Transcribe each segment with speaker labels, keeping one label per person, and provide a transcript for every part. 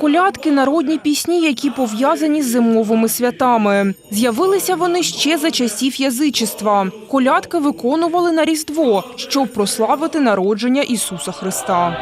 Speaker 1: Колядки народні пісні, які пов'язані з зимовими святами. З'явилися вони ще за часів язичества. Колядки виконували на Різдво, щоб прославити народження Ісуса Христа.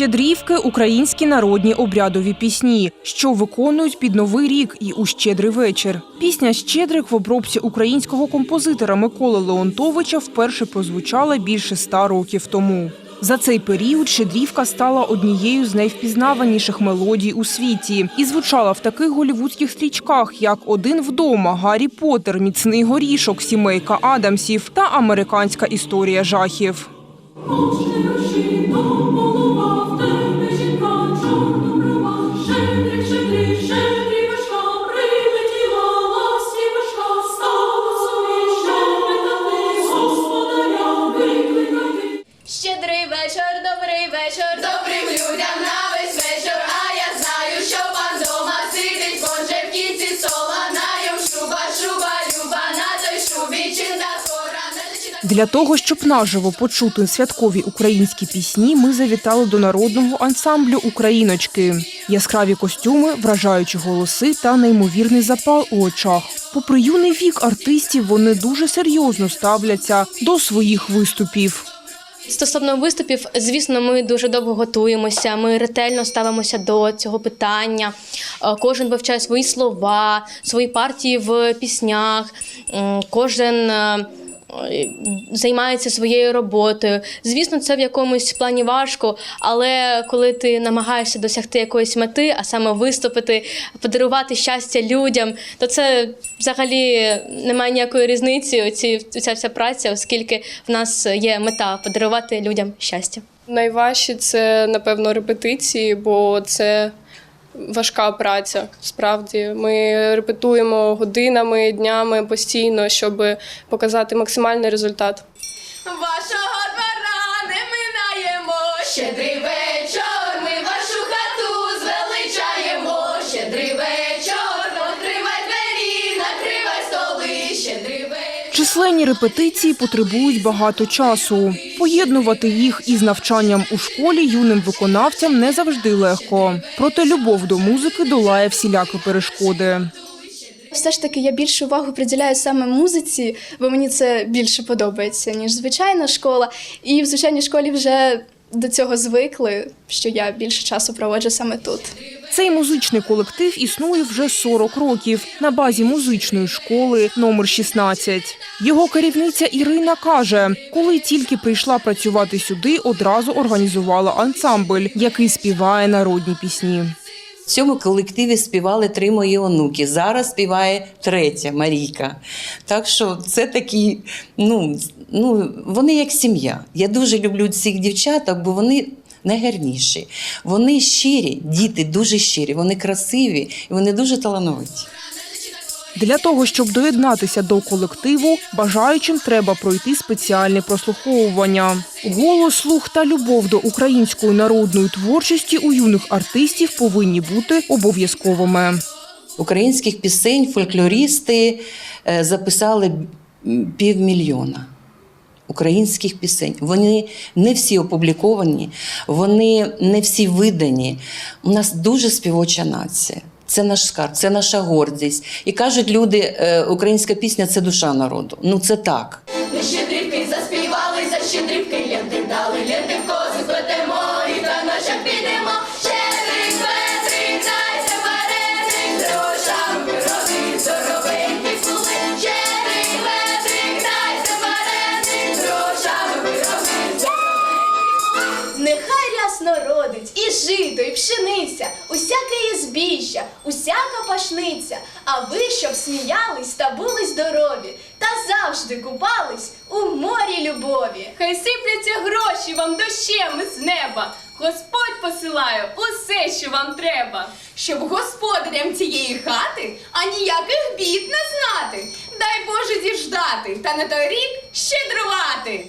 Speaker 1: Щедрівки українські народні обрядові пісні, що виконують під новий рік і у щедрий вечір. Пісня Щедрик в обробці українського композитора Миколи Леонтовича вперше прозвучала більше ста років тому. За цей період щедрівка стала однією з найвпізнаваніших мелодій у світі і звучала в таких голівудських стрічках, як Один вдома, Гаррі Поттер, Міцний горішок, Сімейка Адамсів та Американська історія жахів. Для того, щоб наживо почути святкові українські пісні, ми завітали до народного ансамблю Україночки. Яскраві костюми, вражаючі голоси та неймовірний запал у очах. Попри юний вік артистів, вони дуже серйозно ставляться до своїх виступів.
Speaker 2: Стосовно виступів, звісно, ми дуже довго готуємося. Ми ретельно ставимося до цього питання. Е, Кожен вивчає свої слова, свої партії в піснях. Кожен е, займається своєю роботою. Звісно, це в якомусь плані важко, але коли ти намагаєшся досягти якоїсь мети, а саме виступити, подарувати щастя людям, то це взагалі немає ніякої різниці. Оці ця вся праця, оскільки в нас є мета подарувати людям щастя.
Speaker 3: Найважче це, напевно, репетиції, бо це важка праця. Справді, ми репетуємо годинами, днями постійно, щоб показати максимальний результат.
Speaker 4: Вашого двора не минаємо, щедрий вечір,
Speaker 1: Численні репетиції потребують багато часу. Поєднувати їх із навчанням у школі юним виконавцям не завжди легко. Проте любов до музики долає всілякі перешкоди.
Speaker 5: Все ж таки я більше увагу приділяю саме музиці, бо мені це більше подобається, ніж звичайна школа. І в звичайній школі вже до цього звикли, що я більше часу проводжу саме тут.
Speaker 1: Цей музичний колектив існує вже 40 років на базі музичної школи номер 16. Його керівниця Ірина каже, коли тільки прийшла працювати сюди, одразу організувала ансамбль, який співає народні пісні.
Speaker 6: В цьому колективі співали три мої онуки. Зараз співає третя Марійка. Так що це такі, ну, ну вони як сім'я. Я дуже люблю цих дівчаток, бо вони найгарніші. Вони щирі, діти дуже щирі, вони красиві і вони дуже талановиті.
Speaker 1: Для того, щоб доєднатися до колективу, бажаючим треба пройти спеціальне прослуховування. Голос, слух та любов до української народної творчості у юних артистів повинні бути обов'язковими.
Speaker 6: Українських пісень фольклористи е, записали півмільйона. Українських пісень. Вони не всі опубліковані, вони не всі видані. У нас дуже співоча нація. Це наш скарб, це наша гордість. І кажуть люди, е, українська пісня це душа народу. Ну це так.
Speaker 4: Ми щедрівки заспівали, за щедрівки ленти дали,
Speaker 7: родить і жито, і пшениця, усяке є збіжжя, усяка пашниця, а ви, щоб сміялись та були здорові, та завжди купались у морі любові.
Speaker 8: Хай сипляться гроші вам дощем із неба. Господь посилає усе, що вам треба.
Speaker 4: Щоб господарям цієї хати а ніяких бід не знати. Дай Боже діждати, та на той рік щедрувати.